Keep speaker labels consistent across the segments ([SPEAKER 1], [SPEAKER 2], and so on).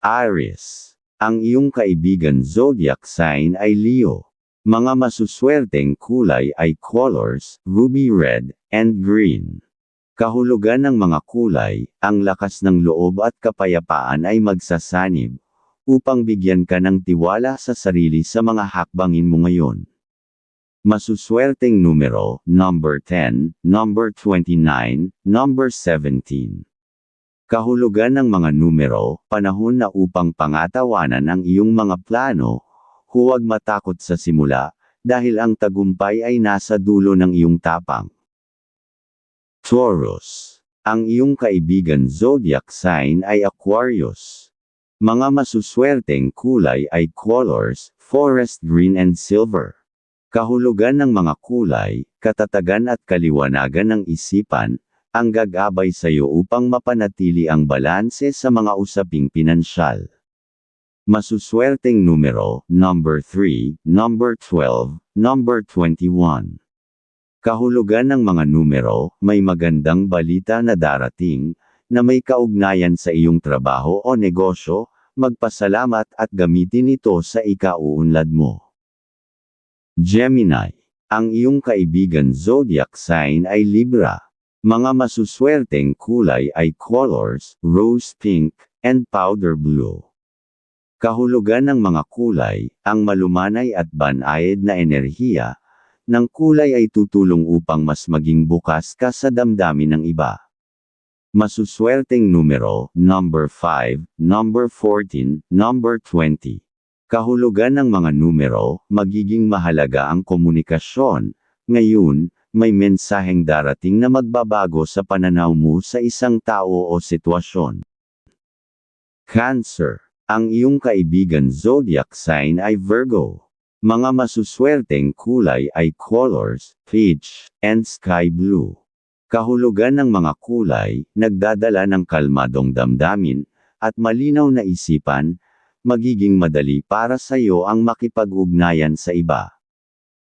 [SPEAKER 1] Aries. Ang iyong kaibigan zodiac sign ay Leo. Mga masuswerteng kulay ay colors, ruby red, and green. Kahulugan ng mga kulay, ang lakas ng loob at kapayapaan ay magsasanib, upang bigyan ka ng tiwala sa sarili sa mga hakbangin mo ngayon. Masuswerteng numero, number 10, number 29, number 17. Kahulugan ng mga numero, panahon na upang pangatawanan ang iyong mga plano, huwag matakot sa simula, dahil ang tagumpay ay nasa dulo ng iyong tapang. Taurus. Ang iyong kaibigan zodiac sign ay Aquarius. Mga masuswerteng kulay ay colors, forest green and silver. Kahulugan ng mga kulay, katatagan at kaliwanagan ng isipan, ang gagabay sa iyo upang mapanatili ang balanse sa mga usaping pinansyal. Masuswerteng numero, number 3, number 12, number 21. Kahulugan ng mga numero, may magandang balita na darating, na may kaugnayan sa iyong trabaho o negosyo, magpasalamat at gamitin ito sa ikauunlad mo. Gemini. Ang iyong kaibigan zodiac sign ay Libra. Mga masuswerteng kulay ay colors, rose pink, and powder blue. Kahulugan ng mga kulay, ang malumanay at banayad na enerhiya, ng kulay ay tutulong upang mas maging bukas ka sa damdamin ng iba. Masuswerteng numero, number 5, number 14, number 20. Kahulugan ng mga numero, magiging mahalaga ang komunikasyon, ngayon, may mensaheng darating na magbabago sa pananaw mo sa isang tao o sitwasyon. Cancer. Ang iyong kaibigan zodiac sign ay Virgo. Mga masuswerteng kulay ay colors, peach, and sky blue. Kahulugan ng mga kulay, nagdadala ng kalmadong damdamin, at malinaw na isipan, magiging madali para sa iyo ang makipag-ugnayan sa iba.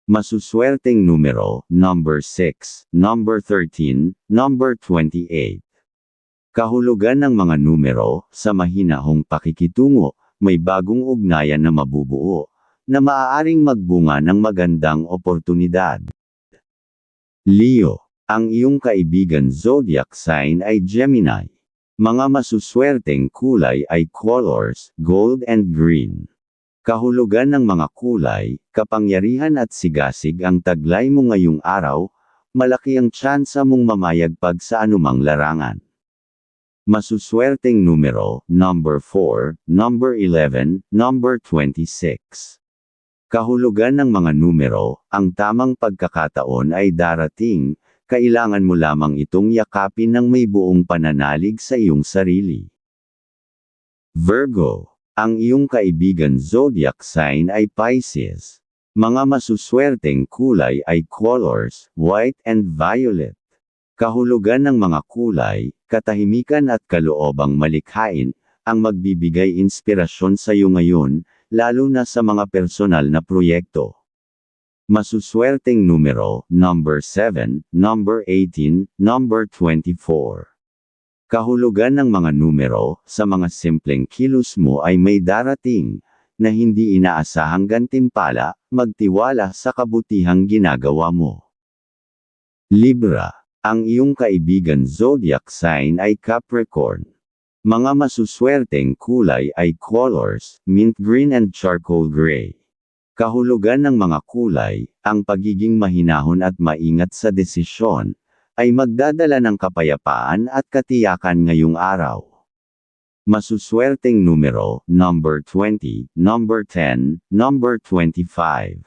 [SPEAKER 1] Masuswerteng numero, number 6, number 13, number 28. Kahulugan ng mga numero, sa mahinahong pakikitungo, may bagong ugnayan na mabubuo, na maaaring magbunga ng magandang oportunidad. Leo, ang iyong kaibigan zodiac sign ay Gemini. Mga masuswerteng kulay ay colors, gold and green. Kahulugan ng mga kulay, kapangyarihan at sigasig ang taglay mo ngayong araw, malaki ang tsansa mong mamayagpag sa anumang larangan. Masuswerteng numero, number 4, number 11, number 26. Kahulugan ng mga numero, ang tamang pagkakataon ay darating, kailangan mo lamang itong yakapin ng may buong pananalig sa iyong sarili. Virgo ang iyong kaibigan zodiac sign ay Pisces. Mga masuswerteng kulay ay colors, white and violet. Kahulugan ng mga kulay, katahimikan at kaloobang malikhain, ang magbibigay inspirasyon sa iyo ngayon, lalo na sa mga personal na proyekto. Masuswerteng numero, number 7, number 18, number 24. Kahulugan ng mga numero, sa mga simpleng kilos mo ay may darating, na hindi inaasahang gantimpala, magtiwala sa kabutihang ginagawa mo. Libra, ang iyong kaibigan zodiac sign ay Capricorn. Mga masuswerteng kulay ay colors, mint green and charcoal gray. Kahulugan ng mga kulay, ang pagiging mahinahon at maingat sa desisyon, ay magdadala ng kapayapaan at katiyakan ngayong araw. Masuswerteng numero, number 20, number 10, number 25.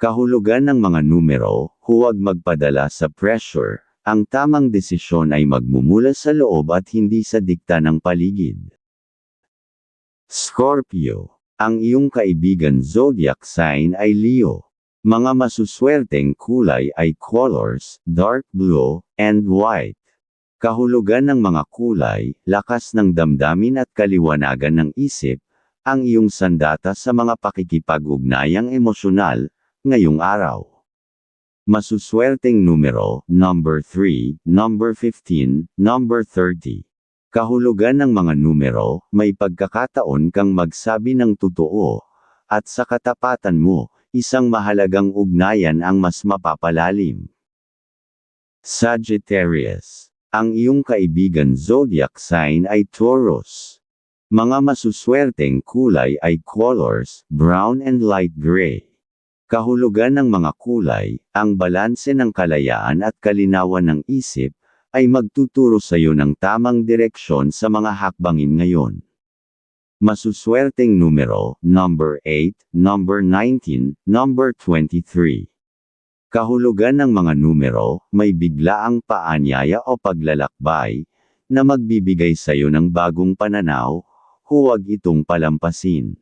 [SPEAKER 1] Kahulugan ng mga numero, huwag magpadala sa pressure, ang tamang desisyon ay magmumula sa loob at hindi sa dikta ng paligid. Scorpio. Ang iyong kaibigan zodiac sign ay Leo. Mga masuswerteng kulay ay colors, dark blue, and white. Kahulugan ng mga kulay, lakas ng damdamin at kaliwanagan ng isip, ang iyong sandata sa mga pakikipag-ugnayang emosyonal, ngayong araw. Masuswerteng numero, number 3, number 15, number 30. Kahulugan ng mga numero, may pagkakataon kang magsabi ng totoo, at sa katapatan mo, isang mahalagang ugnayan ang mas mapapalalim. Sagittarius. Ang iyong kaibigan zodiac sign ay Taurus. Mga masuswerteng kulay ay colors, brown and light gray. Kahulugan ng mga kulay, ang balanse ng kalayaan at kalinawan ng isip, ay magtuturo sa iyo ng tamang direksyon sa mga hakbangin ngayon. Masuswerteng numero, number 8, number 19, number 23. Kahulugan ng mga numero, may biglaang paanyaya o paglalakbay, na magbibigay sa iyo ng bagong pananaw, huwag itong palampasin.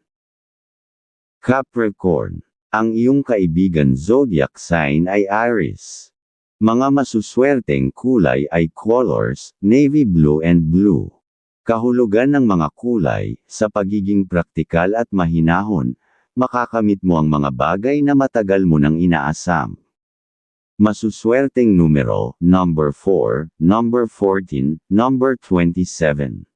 [SPEAKER 1] Capricorn. Ang iyong kaibigan zodiac sign ay Aries. Mga masuswerteng kulay ay colors, navy blue and blue. Kahulugan ng mga kulay, sa pagiging praktikal at mahinahon, makakamit mo ang mga bagay na matagal mo nang inaasam. Masuswerteng numero, number 4, number 14, number 27.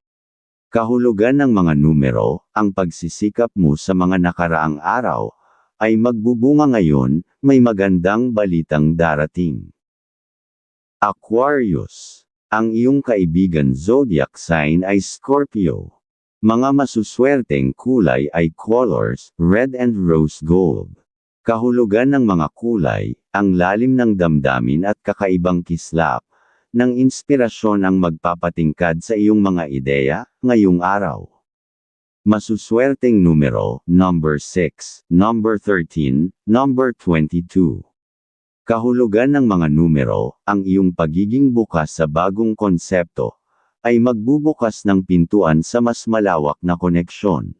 [SPEAKER 1] Kahulugan ng mga numero, ang pagsisikap mo sa mga nakaraang araw, ay magbubunga ngayon, may magandang balitang darating. Aquarius. Ang iyong kaibigan zodiac sign ay Scorpio. Mga masuswerteng kulay ay colors, red and rose gold. Kahulugan ng mga kulay, ang lalim ng damdamin at kakaibang kislap, ng inspirasyon ang magpapatingkad sa iyong mga ideya, ngayong araw. Masuswerteng numero, number 6, number 13, number 22. Kahulugan ng mga numero, ang iyong pagiging bukas sa bagong konsepto, ay magbubukas ng pintuan sa mas malawak na koneksyon.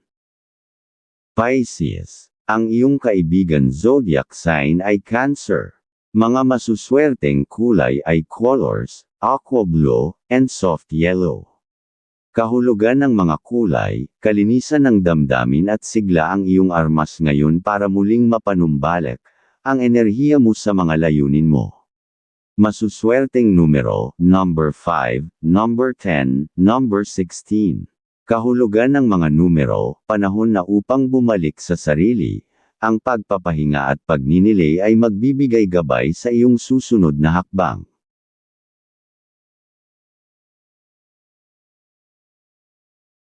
[SPEAKER 1] Pisces. Ang iyong kaibigan zodiac sign ay Cancer. Mga masuswerteng kulay ay colors, aqua blue, and soft yellow. Kahulugan ng mga kulay, kalinisan ng damdamin at sigla ang iyong armas ngayon para muling mapanumbalik, ang enerhiya mo sa mga layunin mo. Masuswerteng numero, number 5, number 10, number 16. Kahulugan ng mga numero, panahon na upang bumalik sa sarili, ang pagpapahinga at pagninilay ay magbibigay gabay sa iyong susunod na hakbang.